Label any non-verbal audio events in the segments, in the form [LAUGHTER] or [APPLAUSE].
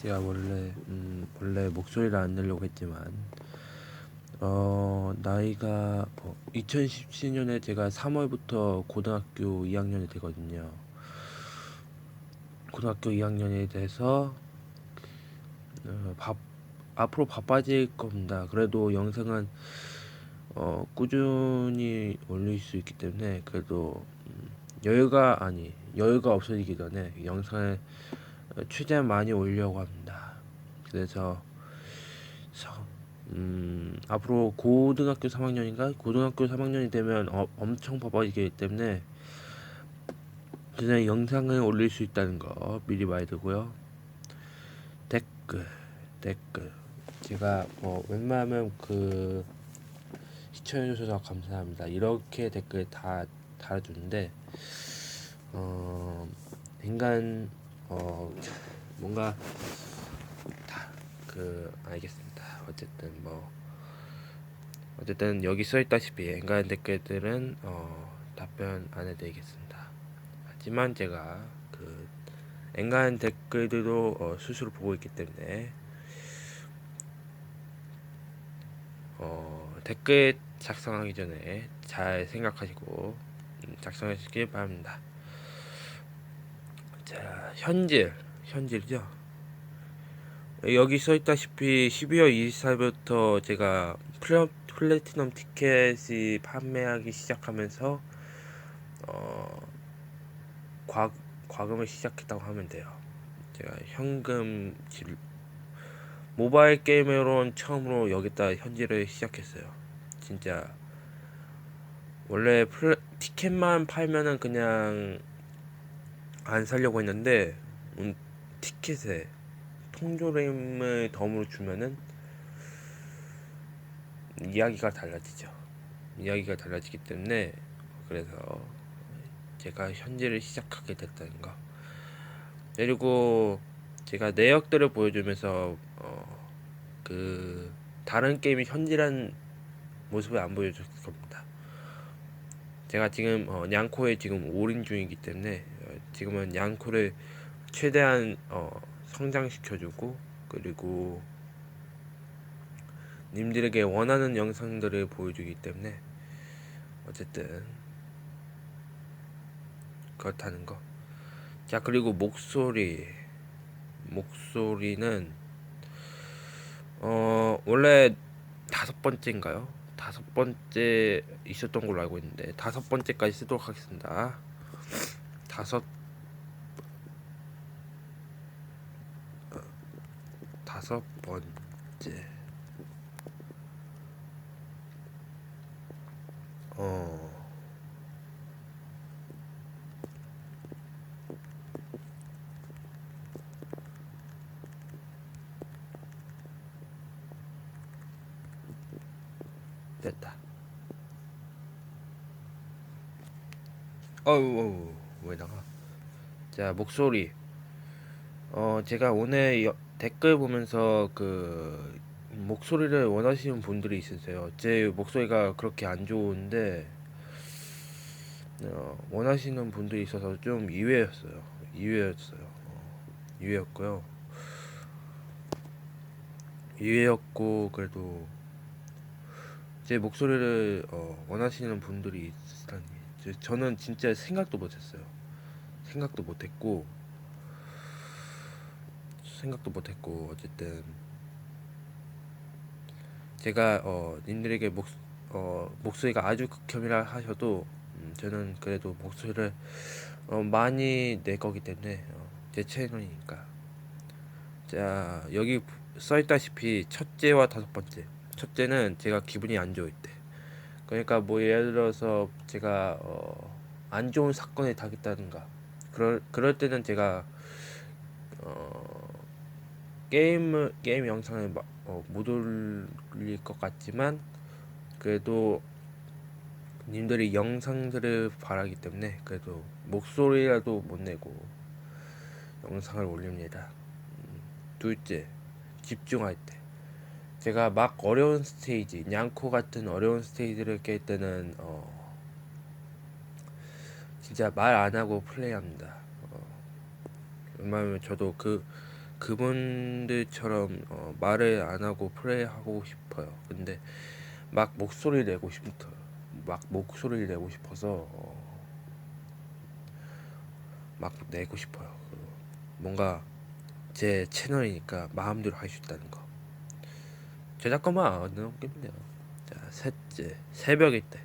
제가 원래 음 원래 목소리를 안 내려고 했지만 어 나이가 어, 2017년에 제가 3월부터 고등학교 2학년이 되거든요. 고등학교 2학년이 돼서 어, 바, 앞으로 바빠질 겁니다. 그래도 영상은 어, 꾸준히 올릴 수 있기 때문에 그래도 음, 여유가 아니 여유가 없어지기 전에 영상을 어, 최대한 많이 올려고 합니다. 그래서 서- 음, 앞으로 고등학교 3학년인가 고등학교 3학년이 되면 어, 엄청 바빠지기 때문에 그냥 영상을 올릴 수 있다는 거 미리 말해두고요. 댓글 댓글 제가 뭐 웬만하면 그 시청해주셔서 감사합니다. 이렇게 댓글 다 달아주는데 어 인간 어 뭔가 다 그 알겠습니다. 어쨌든 뭐 어쨌든 여기 써 있다시피 인간 댓글들은 어 답변 안 해드리겠습니다. 하지만 제가 그 엔간 댓글들도 어, 스스로 보고 있기 때문에 어, 댓글 작성하기 전에 잘 생각하시고 음, 작성하시길 바랍니다. 자, 현질, 현질이죠. 여기 써 있다시피 12월 24일부터 제가 플래, 플래티넘 티켓이 판매하기 시작하면서 어, 과, 과금을 시작했다고 하면 돼요. 제가 현금 질 모바일 게임으로는 처음으로 여기다 현질을 시작했어요. 진짜 원래 플 티켓만 팔면은 그냥 안 살려고 했는데 음, 티켓에 통조림을 덤으로 주면은 이야기가 달라지죠. 이야기가 달라지기 때문에 그래서 제가 현질을 시작하게 됐다는 거. 그리고 제가 내역들을 보여주면서 어, 그 다른 게임이 현질한 모습을 안 보여줬을 겁니다. 제가 지금 어, 냥코에 지금 올인 중이기 때문에 어, 지금은 냥코를 최대한 어, 성장시켜주고 그리고 님들에게 원하는 영상들을 보여주기 때문에 어쨌든 그렇다는 거. 자, 그리고 목소리. 목소리는, 어, 원래 다섯 번째인가요? 다섯 번째 있었던 걸로 알고 있는데, 다섯 번째까지 쓰도록 하겠습니다. 다섯, 어, 다섯 번째. 어, 됐다. 어우, 어우, 왜 나가? 자, 목소리. 어, 제가 오늘 여- 댓글 보면서 그 목소리를 원하시는 분들이 있으세요. 제 목소리가 그렇게 안 좋은데 어, 원하시는 분들이 있어서 좀 이외였어요. 이외였어요. 어, 이외였고요. 이외였고 그래도 제 목소리를 어, 원하시는 분들이 있다니 저- 저는 진짜 생각도 못했어요. 생각도 못했고 생각도 못했고 어쨌든. 제가 어 님들에게 목 어, 목소리가 아주 극혐이라 하셔도 음, 저는 그래도 목소리를 어, 많이 낼 거기 때문에 어, 제 채널이니까. 자 여기 써있다시피 첫째와 다섯 번째. 첫째는 제가 기분이 안 좋을 때. 그러니까 뭐 예를 들어서 제가 어, 안 좋은 사건에 당했다든가 그럴 그럴 때는 제가 어, 게임을 게임 영상을 마- 어, 못 올릴 것 같지만 그래도 님들이 영상들을 바라기 때문에 그래도 목소리라도 못 내고 영상을 올립니다. 음, 둘째 집중할 때 제가 막 어려운 스테이지 냥코 같은 어려운 스테이지를 깰 때는 어, 진짜 말 안 하고 플레이합니다. 어, 웬만하면 저도 그 그분들처럼 어, 말을 안 하고 플레이하고 싶어요. 근데 막 목소리 내고 싶어. 막 목소리를 내고 싶어서 어, 막 내고 싶어요. 그 뭔가 제 채널이니까 마음대로 할 수 있다는 거. 저작권만 넘기면 돼요. 자, 셋째 새벽일 때.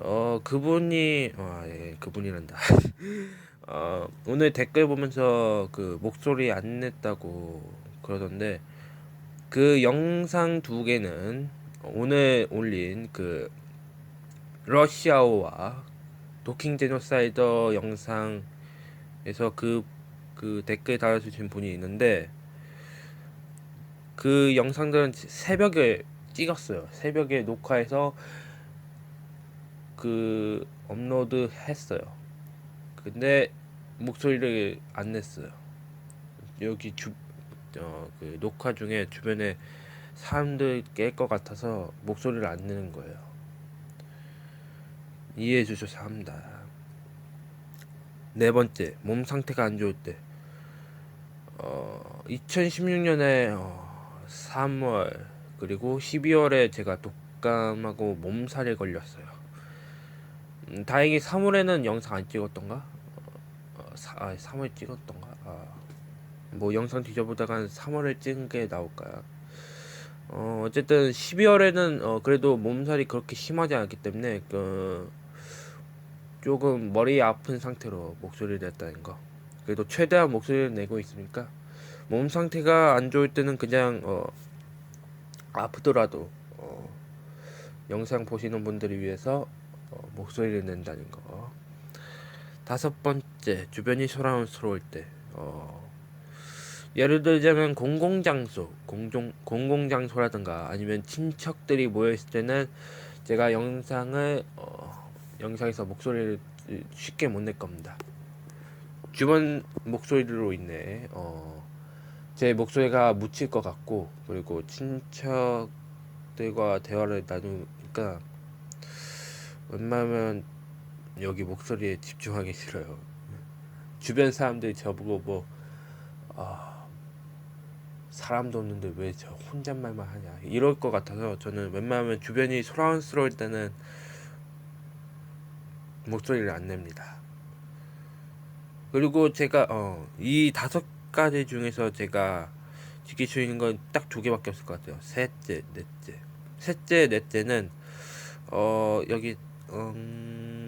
어 그분이 어, 예, 그분이란다. [LAUGHS] 어, 오늘 댓글 보면서 그 목소리 안 냈다고 그러던데 그 영상 두 개는 오늘 올린 그 러시아어와 도킹 제노사이더 영상에서 그, 그 댓글 달아주신 분이 있는데 그 영상들은 새벽에 찍었어요. 새벽에 녹화해서 그 업로드 했어요. 근데 목소리를 안 냈어요. 여기 주, 어, 그 녹화 중에 주변에 사람들 깰 것 같아서 목소리를 안 내는 거예요. 이해해 주셔서 합니다. 네 번째, 몸 상태가 안 좋을 때. 어, 2016년에 어, 3월 그리고 12월에 제가 독감하고 몸살에 걸렸어요. 음, 다행히 3월에는 영상 안 찍었던가? 어, 사, 아, 3월 찍었던가? 아, 뭐 영상 뒤져보다가 3월에 찍은 게 나올까요? 어, 어쨌든 12월에는 어, 그래도 몸살이 그렇게 심하지 않기 때문에 그 조금 머리 아픈 상태로 목소리를 냈다는 거. 그래도 최대한 목소리를 내고 있으니까 몸 상태가 안 좋을 때는 그냥 어, 아프더라도 어, 영상 보시는 분들을 위해서 어, 목소리를 낸다는 거. 다섯 번 째, 주변이 소란스러울 때. 어, 예를 들자면 공공장소, 공종, 공공장소라든가 아니면 친척들이 모여있을 때는 제가 영상을, 어, 영상에서 목소리를 쉽게 못 낼 겁니다. 주변 목소리로 인해, 어, 제 목소리가 묻힐 것 같고, 그리고 친척들과 대화를 나누니까, 웬만하면 여기 목소리에 집중하기 싫어요. 주변 사람들이 저보고 뭐, 아, 사람도 없는데 왜 저 혼잣말만 하냐. 이럴 것 같아서 저는 웬만하면 주변이 소란스러울 때는 목소리를 안 냅니다. 그리고 제가, 어, 이 다섯 가지 중에서 제가 지킬 수 있는 건 딱 두 개밖에 없을 것 같아요. 셋째, 넷째. 셋째, 넷째는, 어, 여기 음,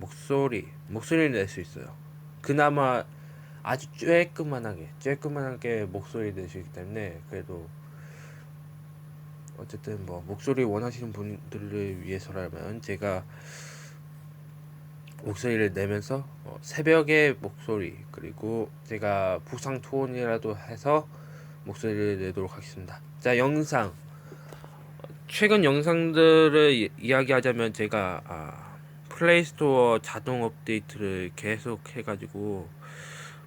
목소리 목소리를 낼 수 있어요. 그나마 아주 쬐끄만하게 쬐끄만하게 목소리 내시기 때문에 그래도 어쨌든 뭐 목소리 원하시는 분들을 위해서라면 제가 목소리를 내면서 어, 새벽의 목소리 그리고 제가 부상 투혼이라도 해서 목소리를 내도록 하겠습니다. 자 영상 최근 영상들을 이- 이야기하자면 제가 아, 플레이스토어 자동 업데이트를 계속 해가지고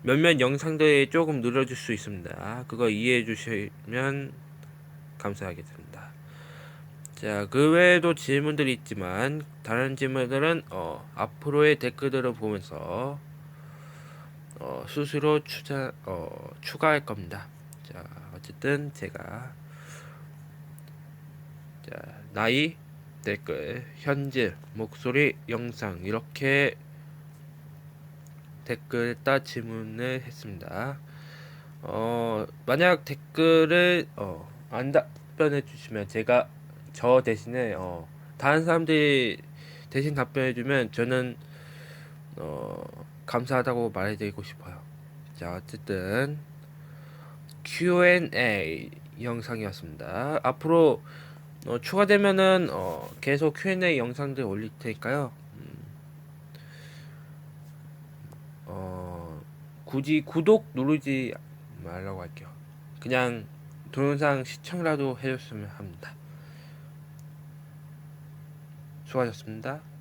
몇몇 영상들이 조금 늘어질 수 있습니다. 그거 이해해 주시면 감사하겠습니다. 자, 그 외에도 질문들이 있지만 다른 질문들은 어, 앞으로의 댓글들을 보면서 어, 스스로 추자, 어, 추가할 겁니다. 자, 어쨌든 제가 자, 나이, 댓글, 현재, 목소리, 영상 이렇게 댓글 따 질문을 했습니다. 어, 만약 댓글을 어, 안 답변해 주시면 제가 저 대신에 어, 다른 사람들이 대신 답변해 주면 저는 어, 감사하다고 말해드리고 싶어요. 자, 어쨌든 Q&A 영상이었습니다. 앞으로 어, 추가되면은 어, 계속 Q&A 영상들 올릴 테니까요. 음, 어, 굳이 구독 누르지 말라고 할게요. 그냥 동영상 시청이라도 해줬으면 합니다. 수고하셨습니다.